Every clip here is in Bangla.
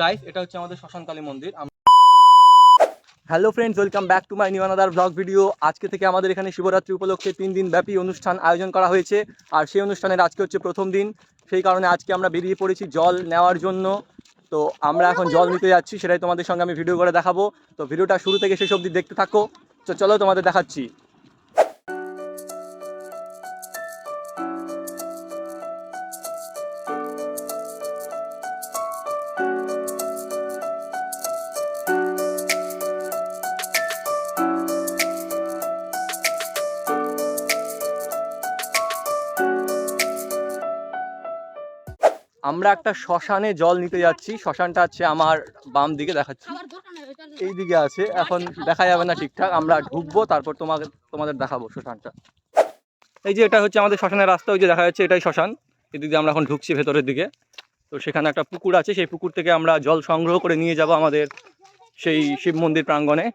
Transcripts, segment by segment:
গাইস এটা হচ্ছে আমাদের শ্মশানকালী মন্দির। Hello friends welcome back to my new another blog video আজকে থেকে আমাদের এখানে শিবরাত্রি উপলক্ষে তিন দিন ব্যাপী অনুষ্ঠান আয়োজন করা হয়েছে। আর সেই অনুষ্ঠানের আজকে হচ্ছে প্রথম দিন। সেই কারণে আজকে আমরা বেরিয়ে পড়েছি জল নেওয়ার জন্য। তো আমরা এখন জল নিতে যাচ্ছি, সেটাই তোমাদের সঙ্গে আমি ভিডিও করে দেখাবো। তো ভিডিওটা শুরু থেকে শেষ অবধি দেখতে থাকো। তো চলো তোমাদের দেখাচ্ছি। আমরা একটা শ্মশানে জল নিতে যাচ্ছি। শ্মশানটা আছে আমার বাম দিকে দেখাচ্ছি। এই দিকে আছে। এখন দেখা যাবে না ঠিকঠাক। আমরা ঢুকবো, তারপর তোমাকে, তোমাদের দেখাবো শ্মশানটা। এই যে এটা হচ্ছে আমাদের শ্মশানের রাস্তা, ওই যে দেখা যাচ্ছে এটাই শ্মশান। এদিক দিয়ে আমরা এখন ঢুকছি ভেতরের দিকে। তো সেখানে একটা পুকুর আছে। সেই পুকুর থেকে আমরা জল সংগ্রহ করে নিয়ে যাব আমাদের সেই শিব মন্দির প্রাঙ্গণে।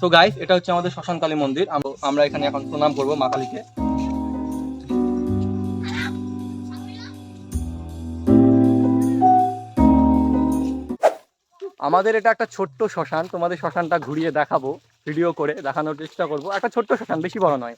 তো গাইস এটা হচ্ছে আমাদের শ্মশানকালী মন্দির। আমরা এখানে এখন প্রণাম করব মা কালীকে। আমাদের এটা একটা ছোট্ট শ্মশান। তোমাদের শ্মশানটা ঘুরিয়ে দেখাবো, ভিডিও করে দেখানোর চেষ্টা করব। একটা ছোট্ট শ্মশান, বেশি বড় নয়।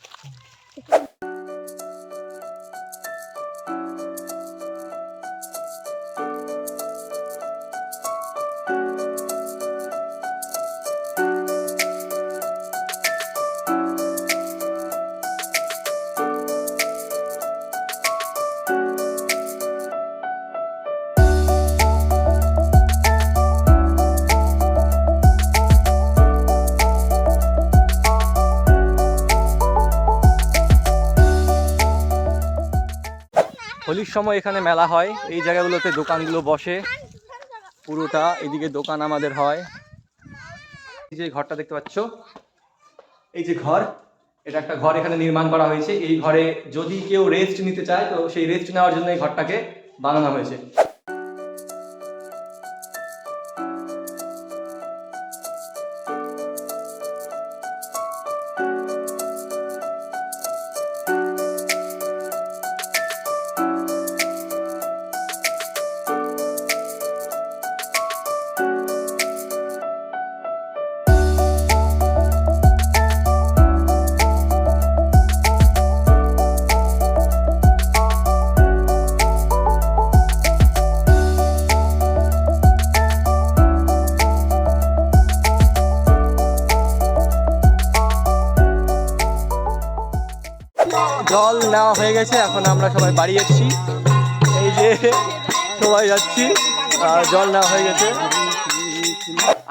হোলির সময় এখানে মেলা হয়। এই জায়গাগুলোতে দোকানগুলো বসে। পুরোটা এদিকে দোকান আমাদের হয়। এই যে ঘরটা দেখতে পাচ্ছ। এই যে ঘর, এটা একটা ঘর এখানে নির্মাণ করা হয়েছে। এই ঘরে যদি কেউ রেস্ট নিতে চায়, তো সেই রেস্ট নেওয়ার জন্য এই ঘরটাকে বানানো হয়েছে। জল নেওয়া হয়ে গেছে, এখন আমরা সবাই বাড়ি যাচ্ছি। এই যে সবাই যাচ্ছি জল নেওয়া হয়ে গেছে।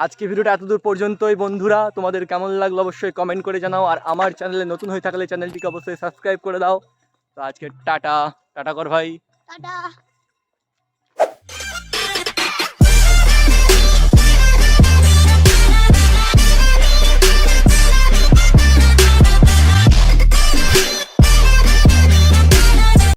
আজকে ভিডিওটা এতদূর পর্যন্তই, বন্ধুরা। তোমাদের কেমন লাগল অবশ্যই কমেন্ট করে জানাও, আর আমার চ্যানেলে নতুন হয়ে থাকলে চ্যানেলটিকে অবশ্যই সাবস্ক্রাইব করে দাও। তো আজকে টাটা টাটা কর ভাই। টাটা।